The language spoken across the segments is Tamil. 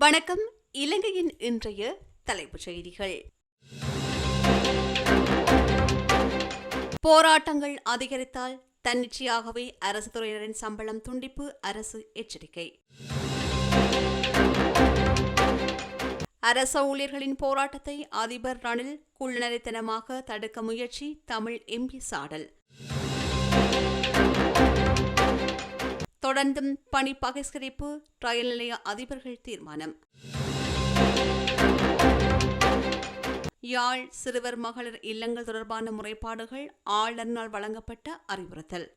வணக்கம். இலங்கையின் இன்றைய தலைப்புச் செய்திகள். போராட்டங்கள் அதிகரித்தால் தன்னிச்சையாகவே அரசு துறையினரின் சம்பளம் துண்டிப்பு அரசு எச்சரிக்கை. அரச ஊழியர்களின் போராட்டத்தை அதிபர் ரணில் குள்ளநரித்தனமாக தடுக்க முயற்சி தமிழ் எம்பி சாடல். தொடர்ந்தும் பணி பகிஷ்கரிப்பு ரயில் நிலைய அதிபர்கள் தீர்மானம். யாழ் சிறுவர் மகளிர் இல்லங்கள் தொடர்பான முறைப்பாடுகள் ஆளுநரால் வழங்கப்பட்ட அறிவுறுத்தல்.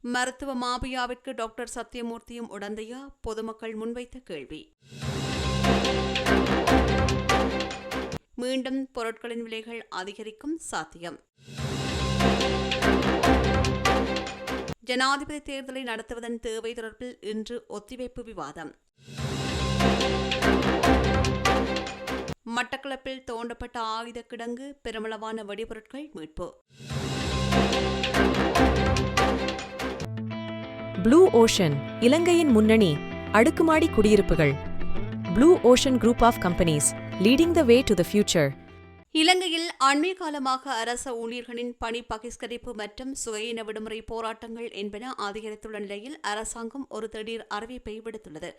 மருத்துவ மாபியாவிற்கு டாக்டர் சத்யமூர்த்தியும் உடந்தையா? பொதுமக்கள் முன்வைத்த கேள்வி. மீண்டும் பொருட்களின் விலைகள் அதிகரிக்கும் சாத்தியம். ஜனாதிபதி தேர்தலை நடத்துவதன் தேவை தொடர்பில் இன்று ஒத்திவைப்பு விவாதம். மட்டக்களப்பில் தோண்டப்பட்ட ஆயுத கிடங்கு பெருமளவான வெடிபொருட்கள் மீட்பு. ப்ளூ ஓஷன் இலங்கையின் முன்னணி அடுக்குமாடி குடியிருப்புகள். Blue Ocean Group of Companies leading the way to the future. இலங்கையில் அண்மை காலமாக அரச ஊழியர்களின் பணி பகிஷ்கரிப்பு மற்றும் சுயயின விடுமுறை போராட்டங்கள் என்பன அதிகரித்துள்ள நிலையில் அரசாங்கம் ஒரு திடீர் அறிவிப்பை விடுத்துள்ளது.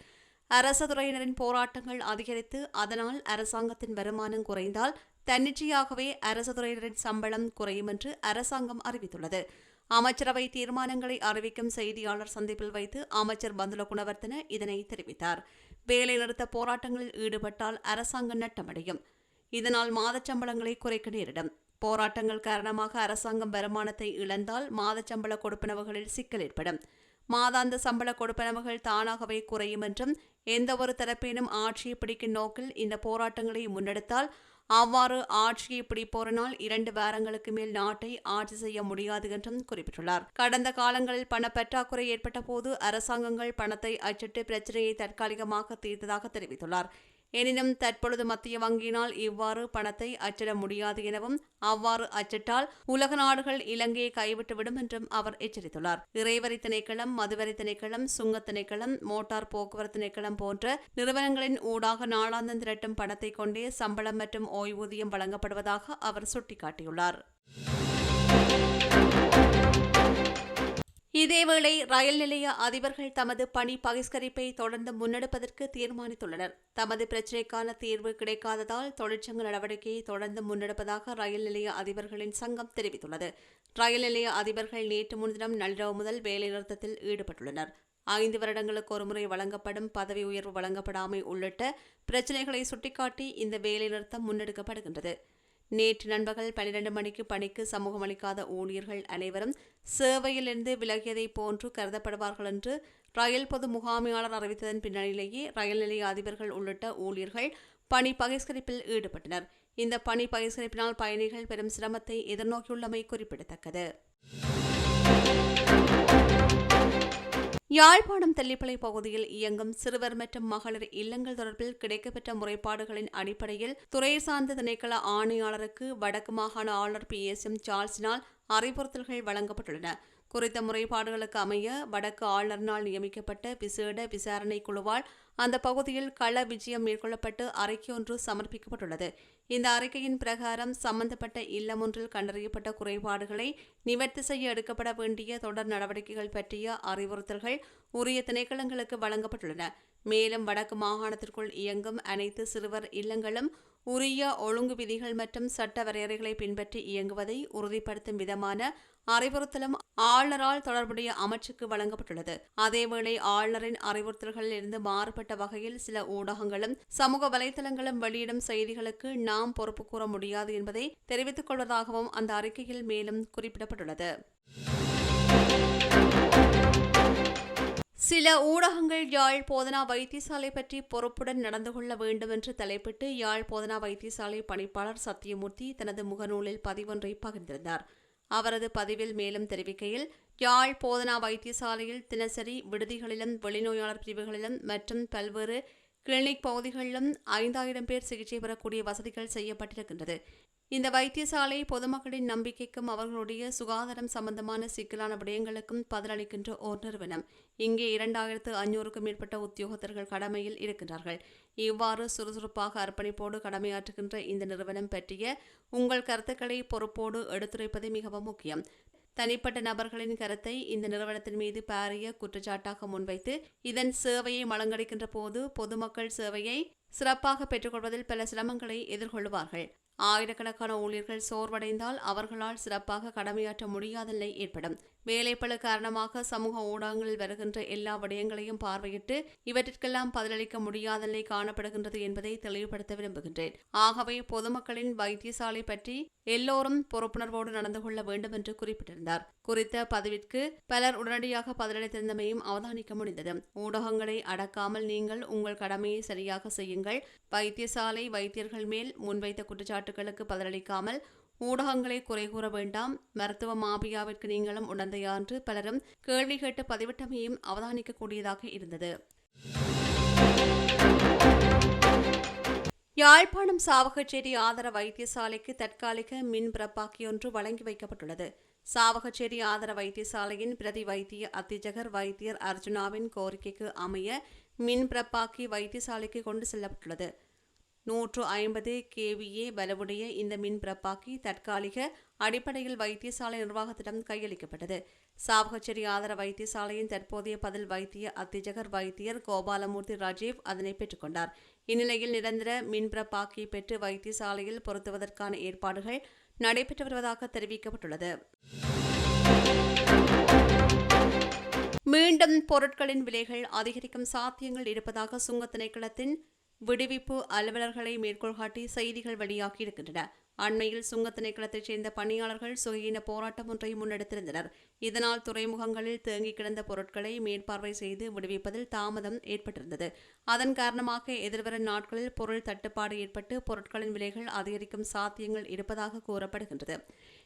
அரச துறையினரின் போராட்டங்கள் அதிகரித்து அதனால் அரசாங்கத்தின் வருமானம் குறைந்தால் தன்னிச்சையாகவே அரச துறையினரின் சம்பளம் குறையும் என்று அரசாங்கம் அறிவித்துள்ளது. அமைச்சரவை தீர்மானங்களை அறிவிக்கும் செய்தியாளர் சந்திப்பில் வைத்து அமைச்சர் பந்துல குணவர்த்தன இதனை தெரிவித்தார். வேலைநிறுத்த போராட்டங்களில் ஈடுபட்டால் அரசாங்கம் நட்டமடையும். இதனால் மாதச்சம்பளங்களை குறைக்க நேரிடும். போராட்டங்கள் காரணமாக அரசாங்கம் வருமானத்தை இழந்தால் மாதச்சம்பள கொடுப்பனவுகளில் சிக்கல் ஏற்படும். மாதாந்த சம்பள கொடுப்பனவுகள் தானாகவே குறையும் என்றும் எந்தவொரு தரப்பினும் ஆட்சியை பிடிக்கும் நோக்கில் இந்த போராட்டங்களை முன்னெடுத்தால் அவ்வாறு ஆட்சியை பிடிப்போரனால் இரண்டு வாரங்களுக்கு மேல் நாட்டை ஆட்சி செய்ய முடியாது என்றும் குறிப்பிட்டுள்ளார். கடந்த காலங்களில் பண பற்றாக்குறை ஏற்பட்ட போது அரசாங்கங்கள் பணத்தை அச்சிட்டு பிரச்சனையை தற்காலிகமாக தீர்த்ததாக தெரிவித்துள்ளார். எனினும் தற்பொழுது மத்திய வங்கியினால் இவ்வாறு பணத்தை அச்சிட முடியாது எனவும் அவ்வாறு அச்சிட்டால் உலக நாடுகள் இலங்கையை கைவிட்டுவிடும் என்றும் அவர் எச்சரித்துள்ளார். இறைவரி திணைக்களம் மதுவரி திணைக்களம் சுங்க திணைக்களம் மோட்டார் போக்குவரத்து திணைக்களம் போன்ற நிறுவனங்களின் ஊடாக நாளாந்தம் திரட்டும் பணத்தை கொண்டே சம்பளம் மற்றும் ஓய்வூதியம் வழங்கப்படுவதாக அவர் சுட்டிக்காட்டியுள்ளார். இதேவேளை ரயில் நிலைய அதிபர்கள் தமது பணி பகிஷ்கரிப்பை தொடர்ந்து முன்னெடுப்பதற்கு தீர்மானித்துள்ளனர். தமது பிரச்சினைக்கான தீர்வு கிடைக்காததால் தொழிற்சங்க நடவடிக்கையை தொடர்ந்து முன்னெடுப்பதாக ரயில் நிலைய அதிபர்களின் சங்கம் தெரிவித்துள்ளது. ரயில் நிலைய அதிபர்கள் நேற்று முன்தினம் நள்ளிரவு முதல் வேலைநிறுத்தத்தில் ஈடுபட்டுள்ளனர். ஐந்து வருடங்களுக்கு ஒருமுறை வழங்கப்படும் பதவி உயர்வு வழங்கப்படாமை உள்ளிட்ட பிரச்சினைகளை சுட்டிக்காட்டி இந்த வேலைநிறுத்தம் முன்னெடுக்கப்படுகின்றது. நேற்று நண்பகல் பனிரெண்டு மணிக்கு பணிக்கு சமூகமளிக்காத ஊழியர்கள் அனைவரும் சேவையிலிருந்து விலகியதை போன்று கருதப்படுவார்கள் என்று ரயில் பொது முகாமையாளர் அறிவித்ததன் பின்னணியிலேயே ரயில் நிலைய அதிபர்கள் உள்ளிட்ட ஊழியர்கள் பணி பகிஷ்கரிப்பில் ஈடுபட்டனர். இந்த பணி பகிஷ்கரிப்பினால் பயணிகள் பெரும் சிரமத்தை எதிர்நோக்கியுள்ளமை குறிப்பிடத்தக்கது. யாழ்ப்பாணம் தெல்லிப்பளை பகுதியில் இயங்கும் சிறுவர் மற்றும் மகளிர் இல்லங்கள் தொடர்பில் கிடைக்கப்பெற்ற முறைப்பாடுகளின் அடிப்படையில் துறை சார்ந்த திணைக்கள ஆணையாளருக்கு வடக்கு மாகாண ஆளுநர் பி. எஸ். எம். சார்ல்ஸினால் அறிவுறுத்தல்கள் வழங்கப்பட்டுள்ளன. குறித்த முறைப்பாடுகளுக்கு அமைய வடக்கு ஆளுநரினால் நியமிக்கப்பட்ட விசேட விசாரணை குழுவால் அந்த பகுதியில் கள விஜயம் மேற்கொள்ளப்பட்டு அறிக்கை ஒன்று சமர்ப்பிக்கப்பட்டுள்ளது. இந்த அறிக்கையின் பிரகாரம் சம்பந்தப்பட்ட இல்லம் ஒன்றில் கண்டறியப்பட்ட குறைபாடுகளை நிவர்த்தி செய்ய எடுக்கப்பட வேண்டிய தொடர் நடவடிக்கைகள் பற்றிய அறிவுறுத்தல்கள் உரிய திணைக்களங்களுக்கு வழங்கப்பட்டுள்ளன. மேலும் வடக்கு மாகாணத்திற்குள் இயங்கும் அனைத்து சிறுவர் இல்லங்களும் உரிய ஒழுங்கு விதிகள் மற்றும் சட்ட வரையறைகளை பின்பற்றி இயங்குவதை உறுதிப்படுத்தும் விதமான அறிவுறுத்தலும் ஆளுநரால் தொடர்புடைய அமைச்சுக்கு வழங்கப்பட்டுள்ளது. அதேவேளை ஆளுநரின் அறிவுறுத்தல்களில் இருந்து மாறுபட்ட வகையில் சில ஊடகங்களும் சமூக வலைதளங்களும் வெளியிடும் செய்திகளுக்கு நாம் பொறுப்பு கூற முடியாது என்பதை தெரிவித்துக் கொள்வதாகவும் அந்த அறிக்கையில் மேலும் குறிப்பிடப்பட்டுள்ளது. சில ஊடகங்கள் யாழ் போதனா வைத்தியசாலை பற்றி பொறுப்புடன் நடந்து கொள்ள வேண்டும் என்று தலைப்பிட்டு யாழ் போதனா வைத்தியசாலை பணிப்பாளர் சத்தியமூர்த்தி தனது முகநூலில் பதிவொன்றை பகிர்ந்திருந்தார். அவரது பதிவில் மேலும் தெரிவிக்கையில் யாழ் போதனா வைத்தியசாலையில் தினசரி விடுதிகளிலும் வெளிநோயாளர் பிரிவுகளிலும் மற்றும் பல்வேறு கிளினிக் பகுதிகளிலும் ஐந்தாயிரம் பேர் சிகிச்சை பெறக்கூடிய வசதிகள் செய்யப்பட்டிருக்கின்றது. இந்த வைத்தியசாலை பொதுமக்களின் நம்பிக்கைக்கும் அவர்களுடைய சுகாதாரம் சம்பந்தமான சிக்கலான விடயங்களுக்கும் பதிலளிக்கின்ற ஓர் நிறுவனம். இங்கே இரண்டாயிரத்து ஐநூறுக்கும் மேற்பட்ட உத்தியோகத்தர்கள் கடமையில் இருக்கின்றார்கள். இவ்வாறு சுறுசுறுப்பாக அர்ப்பணிப்போடு கடமையாற்றுகின்ற இந்த நிறுவனம் பற்றிய உங்கள் கருத்துக்களை பொறுப்போடு எடுத்துரைப்பது மிகவும் முக்கியம். தனிப்பட்ட நபர்களின் கருத்தை இந்த நிறுவனத்தின் மீது பாரிய குற்றச்சாட்டாக முன்வைத்து இதன் சேவையை மலங்கடிக்கின்ற போது பொதுமக்கள் சேவையை சிறப்பாக பெற்றுக்கொள்வதில் பல சிரமங்களை எதிர்கொள்வார்கள். ஆயிரக்கணக்கான ஊழியர்கள் சோர்வடைந்தால் அவர்களால் சிறப்பாக கடமையாற்ற முடியாத நிலை ஏற்படும். வேலைப்பழு காரணமாக சமூக ஊடகங்களில் வருகின்ற எல்லா விடயங்களையும் பார்வையிட்டு இவற்றிற்கெல்லாம் பதிலளிக்க முடியாத நிலை காணப்படுகின்றது என்பதை தெளிவுபடுத்த விரும்புகின்றேன். ஆகவே பொதுமக்களின் வைத்தியசாலை பற்றி எல்லோரும் பொறுப்புணர்வோடு நடந்து கொள்ள வேண்டும் என்று குறிப்பிட்டிருந்தார். குறித்த பதிவிற்கு பலர் உடனடியாக பதிலளித்திருந்தமையும் அவதானிக்க முடிந்தது. ஊடகங்களை அடக்காமல் நீங்கள் உங்கள் கடமையை சரியாக செய்யுங்கள். வைத்தியசாலை வைத்தியர்கள் மேல் முன்வைத்த குற்றச்சாட்டுகளுக்கு பதிலளிக்காமல் ஊடகங்களை குறை கூற வேண்டாம். மருத்துவ மாபியாவிற்கு நீங்களும் உடந்தையா என்று பலரும் கேள்வி கேட்டு பதிவிட்டமையும் அவதானிக்கக்கூடியதாக இருந்தது. யாழ்ப்பாணம் சாவகச்சேரி ஆதர வைத்தியசாலைக்கு தற்காலிக மின் பிரப்பாக்கியொன்று வழங்கி வைக்கப்பட்டுள்ளது. சாவகச்சேரி ஆதர வைத்தியசாலையின் பிரதி வைத்திய அத்திஜகர் வைத்தியர் அர்ஜுனாவின் கோரிக்கைக்கு அமைய மின் பிரப்பாக்கி வைத்தியசாலைக்கு கொண்டு செல்லப்பட்டுள்ளது. நூற்று ஐம்பது கேவிஏ பலவுடைய இந்த மின் பிரப்பாக்கி தற்காலிக அடிப்படையில் வைத்தியசாலை நிர்வாகத்திடம் கையளிக்கப்பட்டது. சாவகச்சேரி ஆதார வைத்தியசாலையின் தற்போதைய பதில் வைத்திய அத்திஜகர் வைத்தியர் கோபாலமூர்த்தி ராஜீவ் அதனை பெற்றுக்கொண்டார். இந்நிலையில் நிரந்தர மின்பிரப்பாக்கி பெற்று வைத்தியசாலையில் பொருத்துவதற்கான ஏற்பாடுகள் நடைபெற்று வருவதாக தெரிவிக்கப்பட்டுள்ளது. மீண்டும் பொருட்களின் விலைகள் அதிகரிக்கும் சாத்தியங்கள் இருப்பதாக சுங்க திணைக்களத்தின் விடுவிப்பு அலுவலர்களை மேற்கோள் காட்டி செய்திகள் வெளியாகியிருக்கின்றன. அண்மையில் சுங்க திணைக்களத்தைச் சேர்ந்த பணியாளர்கள் சுகையின போராட்டம் ஒன்றை முன்னெடுத்திருந்தனர். இதனால் துறைமுகங்களில் தேங்கி கிடந்த பொருட்களை மேற்பார்வை செய்து விடுவிப்பதில் தாமதம் ஏற்பட்டிருந்தது. அதன் காரணமாக எதிர்வரும் நாட்களில் பொருள் தட்டுப்பாடு ஏற்பட்டு பொருட்களின் விலைகள் அதிகரிக்கும் சாத்தியங்கள் இருப்பதாக கூறப்படுகின்றது.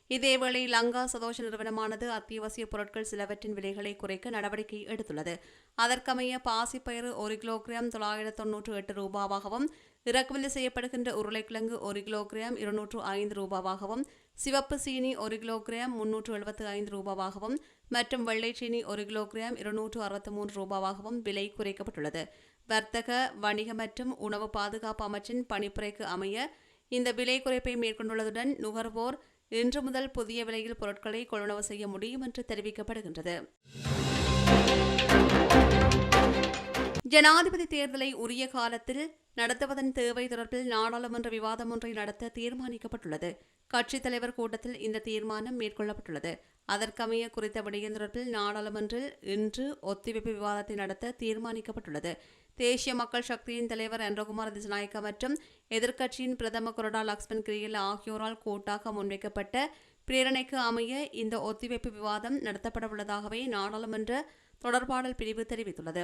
இதேவேளை லங்கா சதோஷ நிறுவனமானது அத்தியாவசிய பொருட்கள் சிலவற்றின் விலைகளை குறைக்க நடவடிக்கை எடுத்துள்ளது. அதற்கமைய பாசிப்பயிறு ஒரு கிலோகிராம் தொள்ளாயிரத்து தொன்னூற்று எட்டு ரூபாவாகவும் இறக்குமதி செய்யப்படுகின்ற உருளைக்கிழங்கு ஒரு கிலோகிராம் இருநூற்று ஐந்து ரூபாவாகவும் சிவப்பு சீனி ஒரு கிலோகிராம் முன்னூற்று எழுபத்து ஐந்து ரூபாவாகவும் மற்றும் வெள்ளை சீனி ஒரு கிலோகிராம் இருநூற்று அறுபத்தி மூன்று ரூபாவாகவும் விலை குறைக்கப்பட்டுள்ளது. வர்த்தக வணிக மற்றும் உணவு பாதுகாப்பு அமைச்சின் பணிப்புரைக்கு அமைய இந்த விலை குறைப்பை மேற்கொண்டுள்ளதுடன் நுகர்வோர் இன்று முதல் புதிய விலையில் பொருட்களை கொள்வனவு செய்ய முடியும் என்று தெரிவிக்கப்படுகின்றது. ஜனாதிபதி தேர்தலை உரிய காலத்தில் நடத்துவதன் தேவை தொடர்பில் நாடாளுமன்ற விவாதம் ஒன்றை நடத்த தீர்மானிக்கப்பட்டுள்ளது. கட்சித் தலைவர் கூட்டத்தில் இந்த தீர்மானம் மேற்கொள்ளப்பட்டுள்ளது. அதற்கமைய குறித்த விடயம் தொடர்பில் நாடாளுமன்றில் இன்று ஒத்திவைப்பு விவாதத்தை நடத்த தீர்மானிக்கப்பட்டுள்ளது. தேசிய மக்கள் சக்தியின் தலைவர் அன்றகுமார் திசநாயக்க மற்றும் எதிர்க்கட்சியின் பிரதம கொறடா லக்ஷ்மண் கிரியல் ஆகியோரால் கூட்டாக முன்வைக்கப்பட்ட பிரேரணைக்கு அமைய இந்த ஒத்திவைப்பு விவாதம் நடத்தப்படவுள்ளதாகவே நாடாளுமன்ற தொடர்பாடல் பிரிவு தெரிவித்துள்ளது.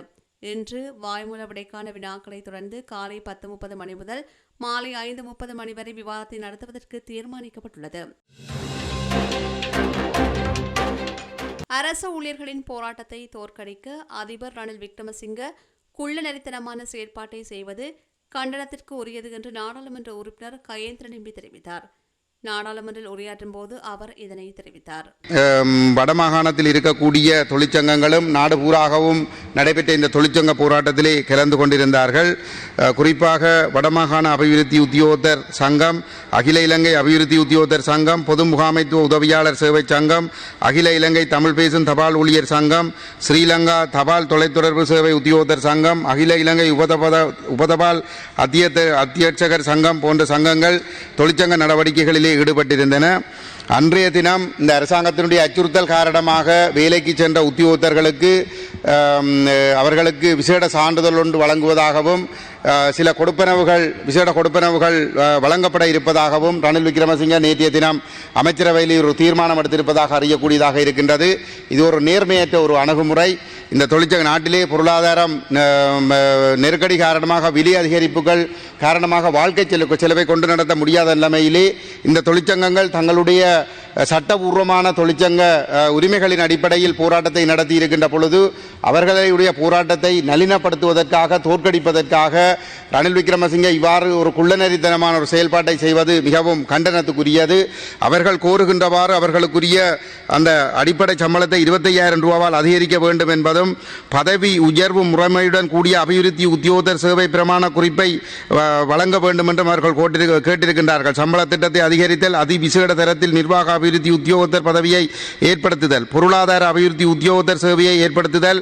இன்று வாய்மூல விடைக்கான வினாக்களை தொடர்ந்து காலை பத்து முப்பது மணி முதல் மாலை ஐந்து முப்பது மணி வரை விவாதத்தை நடத்துவதற்கு தீர்மானிக்கப்பட்டுள்ளது. அரச ஊழியர்களின் போராட்டத்தை தோற்கடிக்க அதிபர் ரணில் விக்ரமசிங்க குள்ள நெறித்தனமான செயற்பாட்டை செய்வது கண்டனத்திற்கு உரியது என்று நாடாளுமன்ற உறுப்பினர் கயேந்திரன் எம்பி தெரிவித்தார். நாடாளுமன்றில் உரையாற்றும் போது அவர் இதனை தெரிவித்தார். வடமாகாணத்தில் இருக்கக்கூடிய தொழிற்சங்கங்களும் நாடு பூராகவும் நடைபெற்ற இந்த தொழிற்சங்க போராட்டத்திலே கலந்து கொண்டிருந்தார்கள். குறிப்பாக வடமாகாண அபிவிருத்தி உத்தியோகத்தர் சங்கம் அகில இலங்கை அபிவிருத்தி உத்தியோகத்தர் சங்கம் பொது முகாமைத்துவ உதவியாளர் சேவை சங்கம் அகில இலங்கை தமிழ் பேசும் தபால் ஊழியர் சங்கம் ஸ்ரீலங்கா தபால் தொலைத்தொடர்பு சேவை உத்தியோகத்தர் சங்கம் அகில இலங்கை உபதபத உபதபால் அத்தியத்த அத்தியட்சகர் சங்கம் போன்ற சங்கங்கள் தொழிற்சங்க நடவடிக்கைகளிலே ஈடுபட்டிருந்தன. அன்றைய தினம் இந்த அரசாங்கத்தினுடைய அச்சுறுத்தல் காரணமாக வேலைக்கு சென்ற உத்தியோகத்தர்களுக்கு அவர்களுக்கு விசேட சான்றிதழ் ஒன்று வழங்குவதாகவும் சில கொடுப்பனவுகள் விசேட கொடுப்பனவுகள் வழங்கப்பட இருப்பதாகவும் ரணில் விக்ரமசிங்க நேற்றைய தினம் அமைச்சரவையில் ஒரு தீர்மானம் எடுத்திருப்பதாக அறியக்கூடியதாக இருக்கின்றது. இது ஒரு நேர்மையற்ற ஒரு அணுகுமுறை. இந்த தொழிற்சங்க நாட்டிலே பொருளாதாரம் நெருக்கடி காரணமாக விலை அதிகரிப்புகள் காரணமாக வாழ்க்கை செலவு செலவை கொண்டு நடத்த முடியாத நிலைமையிலே இந்த தொழிற்சங்கங்கள் தங்களுடைய சட்டபூர்வமான தொழிற்சங்க உரிமைகளின் அடிப்படையில் போராட்டத்தை நடத்தி இருக்கின்ற பொழுது அவர்களுடைய போராட்டத்தை நளினப்படுத்துவதற்காக தோற்கடிப்பதற்காக ரணில் விக்ரமசிங்கே இவ்வாறு ஒரு குள்ளநெறித்தனமான ஒரு செயல்பாட்டை செய்வது மிகவும் கண்டனத்துக்குரியது. அவர்கள் கோருகின்றவாறு அவர்களுக்குரிய அந்த அடிப்படை சம்பளத்தை இருபத்தையாயிரம் ரூபாவால் அதிகரிக்க வேண்டும் என்பதும் பதவி உயர்வு முறைமையுடன் கூடிய அபிவிருத்தி உத்தியோகத்தர் சேவை பிரமாண குறிப்பை வ- வழங்க வேண்டும் என்றும் அவர்கள் கேட்டிருக்கின்றார்கள். சம்பள திட்டத்தை அதிகரித்தல் அதிவிசேட தரத்தில் நிர்வாக அபிவிருத்தி உத்தியோகத்தர் பதவியை ஏற்படுத்துதல் பொருளாதார அபிவிருத்தி உத்தியோகத்தர் சேவையை ஏற்படுத்துதல்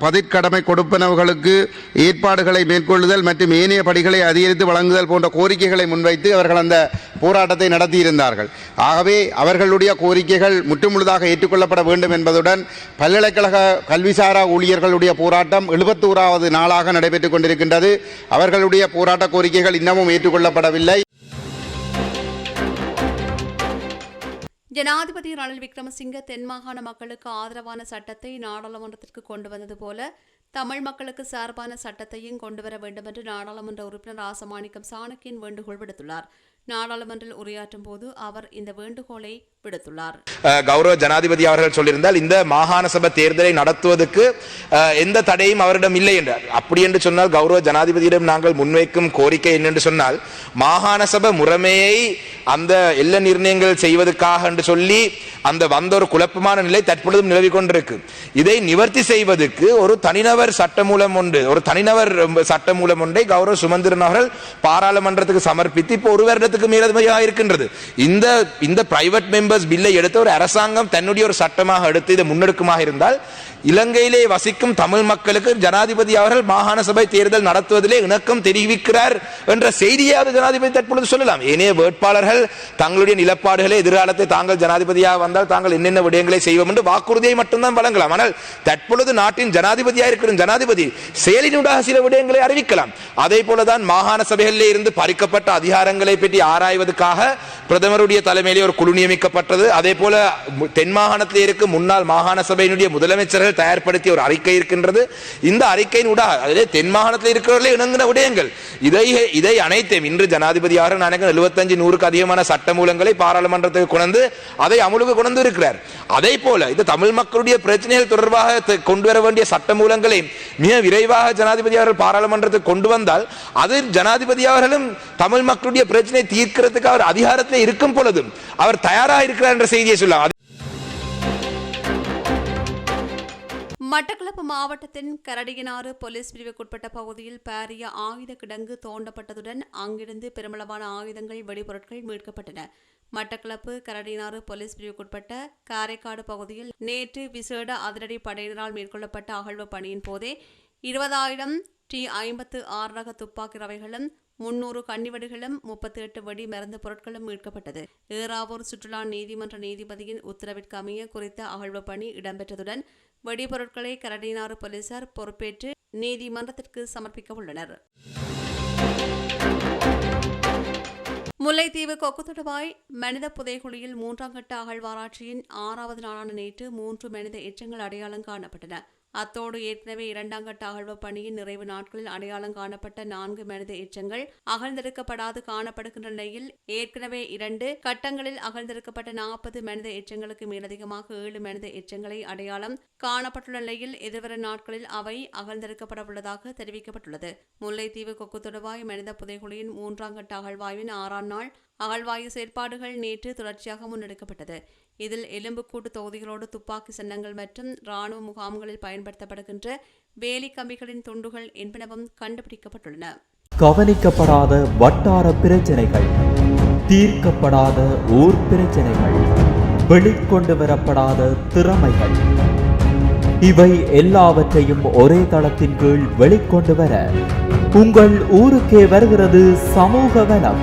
பதிற்கடமை கொடுப்பனவுகளுக்கு ஏற்பாடுகளை மேற்கொள்ளுதல் மற்றும் ஏனைய படிகளை அதிகரித்து வழங்குதல் போன்ற கோரிக்கைகளை முன்வைத்து அவர்கள் அந்த போராட்டத்தை நடத்தியிருந்தார்கள். ஆகவே அவர்களுடைய கோரிக்கைகள் முற்றுமுழுதாக ஏற்றுக்கொள்ளப்பட வேண்டும் என்பதுடன் பல்கலைக்கழக கல்விசாரா ஊழியர்களுடைய போராட்டம் எழுபத்தோராவது நாளாக நடைபெற்றுக் கொண்டிருக்கின்றது. அவர்களுடைய போராட்ட கோரிக்கைகள் இன்னமும் ஏற்றுக்கொள்ளப்படவில்லை. ஜனாதிபதி ரணில் விக்ரமசிங்க தென் மாகாண மக்களுக்கு ஆதரவான சட்டத்தை நாடாளுமன்றத்திற்கு கொண்டு வந்தது போல தமிழ் மக்களுக்கு சார்பான சட்டத்தையும் கொண்டுவர வேண்டும் என்று நாடாளுமன்ற உறுப்பினர் ஆசமாணிக்கம் சாணக்கியன் வேண்டுகோள் விடுத்துள்ளார். நாடாளுமன்றில் உரையாற்றும் போது அவர் இந்த வேண்டுகோளை விடுத்துள்ளார் கௌரவ ஜனாதிபதி அவர்கள் சொல்லியிருந்தால் இந்த மாகாண சபை தேர்தலை நடத்துவதற்கு எந்த தடையும் அவரிடம் இல்லை என்றார். அப்படி என்று சொன்னால் கௌரவ ஜனாதிபதியிடம் நாங்கள் முன்வைக்கும் கோரிக்கை என்னென்று சொன்னால் மாகாண சபை முறைமையை அந்த எல்ல நிர்ணயங்கள் செய்வதற்காக என்று சொல்லி அந்த வந்த ஒரு குழப்பமான நிலை தற்பொழுதும் நிலவி கொண்டிருக்கு. இதை நிவர்த்தி செய்வதற்கு ஒரு தனிநபர் சட்டமூலம் ஒன்று ஒரு தனிநபர் சட்டமூலம் ஒன்றை கௌரவ சுமந்திரன் அவர்கள் பாராளுமன்றத்துக்கு சமர்ப்பித்து இப்போ ஒரு வருடத்துக்கு மேலதுமையாக இருக்கின்றது. இந்த இந்த பிரைவேட் மெம்பர் மெம்பர்ஸ் பில்லை எடுத்து ஒரு அரசாங்கம் தன்னுடைய ஒரு சட்டமாக எடுத்து இதை முன்னெடுக்குமாக இருந்தால் இலங்கையிலே வசிக்கும் தமிழ் மக்களுக்கு ஜனாதிபதி அவர்கள் மாகாண சபை தேர்தல் நடத்துவதிலே இணக்கம் தெரிவிக்கிறார் என்ற செய்தியாவது ஜனாதிபதி தற்பொழுது சொல்லலாம். ஏனைய வேட்பாளர்கள் தங்களுடைய நிலப்பாடுகளை எதிர்காலத்தை தாங்கள் ஜனாதிபதியாக வந்தால் தாங்கள் என்னென்ன விடயங்களை செய்வோம் என்று வாக்குறுதியை மட்டும்தான் வழங்கலாம். ஆனால் தற்பொழுது நாட்டின் ஜனாதிபதியாக இருக்கிற ஜனாதிபதி செயலினூடாக சில விடயங்களை அறிவிக்கலாம். அதே போலதான் மாகாண சபைகளிலே இருந்து பறிக்கப்பட்ட அதிகாரங்களை பற்றி ஆராய்வதற்காக பிரதமருடைய தலைமையிலே ஒரு குழு நியமிக்கப்பட்டது. அதே போல தென் மாகாணத்தில் இருக்கும் முன்னாள் மாகாண சபையினுடைய முதலமைச்சர்கள் தயார்படுத்திய ஒரு அறிக்கை இருக்கின்றது. இந்த அறிக்கையின் உடா அதிலே தென் மாகாணத்தில் இருக்கிறவர்களே இணங்கின விடயங்கள். இதை இதை அனைத்தையும் இன்று ஜனாதிபதியாக நினைக்கிற எழுபத்தஞ்சு நூறுக்கு அதிகமான சட்ட மூலங்களை பாராளுமன்றத்துக்கு கொண்டு அதை அமுலுக்கு கொண்டு இருக்கிறார். அதே போல இது தமிழ் மக்களுடைய பிரச்சனைகள் தொடர்பாக கொண்டு வர வேண்டிய சட்ட மூலங்களை மிக விரைவாக ஜனாதிபதி அவர்கள் பாராளுமன்றத்துக்கு கொண்டு வந்தால் அது ஜனாதிபதி அவர்களும் தமிழ் மக்களுடைய பிரச்சனை தீர்க்கிறதுக்கு அவர் அதிகாரத்தில் இருக்கும் பொழுதும் அவர் தயாராக இருக்கிறார் என்ற செய்தியை சொல்லலாம் மட்டக்களப்பு மாவட்டத்தின் கரடியனாறு போலீஸ் பிரிவுக்குட்பட்ட பகுதியில் பாரிய ஆயுத கிடங்கு தோண்டப்பட்டதுடன் அங்கிருந்து பெருமளவான ஆயுதங்கள் வெடிபொருட்கள் மீட்கப்பட்டன. மட்டக்களப்பு கரடியனாறு போலீஸ் பிரிவுக்குட்பட்ட காரைக்காடு பகுதியில் நேற்று விசேட அதிரடி படையினரால் மேற்கொள்ளப்பட்ட அகழ்வு பணியின் போதே இருபதாயிரம் டி ஐம்பத்து ஆறு ரக துப்பாக்கி ரவைகளும் முன்னூறு கன்னிவெடிகளும் முப்பத்தி எட்டு வெடி மருந்து பொருட்களும் மீட்கப்பட்டது. ஏறாவூர் சுற்றுலா நீதிமன்ற நீதிபதியின் உத்தரவிற்கு அமைய குறித்த அகழ்வு பணி இடம்பெற்றதுடன் வெடிபொருட்களை கரடினாறு போலீசார் பொறுப்பேற்று நீதிமன்றத்திற்கு சமர்ப்பிக்க உள்ளனர் முல்லைத்தீவு கொக்குத்தொடுவாய் மனித புதைகுழியில் மூன்றாம் கட்ட அகழ்வாராய்ச்சியின் ஆறாவது நாளான நேற்று மூன்று மனித எச்சங்கள் அடையாளம் காணப்பட்டன. அத்தோடு ஏற்கனவே இரண்டாம் கட்ட அகழ்வு பணியின் நிறைவு நாட்களில் அடையாளம் காணப்பட்ட நான்கு மனித எச்சங்கள் அகழ்ந்தெடுக்கப்படாது காணப்படுகின்ற நிலையில் ஏற்கனவே இரண்டு கட்டங்களில் அகழ்ந்தெடுக்கப்பட்ட நாற்பது மனித எச்சங்களுக்கு மேலதிகமாக ஏழு மனித எச்சங்களை அடையாளம் காணப்பட்டுள்ள நிலையில் எதிர்வரும் நாட்களில் அவை அகழ்ந்தெடுக்கப்பட உள்ளதாக தெரிவிக்கப்பட்டுள்ளது. முல்லைத்தீவு கொக்கு கொக்குத்தொடுவாய் மனித புதைகுழியின் மூன்றாம் கட்ட அகழ்வாய்வின் ஆறாம் நாள் அகழ்வாயு செயற்பாடுகள் நேற்று தொடர்ச்சியாக முன்னெடுக்கப்பட்டது. இதில் எலும்புக்கூட்டு தொகுதிகளோடு துப்பாக்கி சின்னங்கள் மற்றும் இராணுவ முகாம்களில் பயன்படுத்தப்படுகின்ற வேலி கம்பிகளின் துண்டுகள் என்பனவும் கண்டுபிடிக்கப்பட்டுள்ளன. கவனிக்கப்படாத வட்டார பிரச்சனைகள் தீர்க்கப்படாத ஊர் பிரச்சனைகள் வெளிக்கொண்டு வரப்படாத திறமைகள் இவை எல்லாவற்றையும் ஒரே தளத்தின் கீழ் வெளிக்கொண்டு வர உங்கள் ஊருக்கே வருகிறது சமூக வனம்.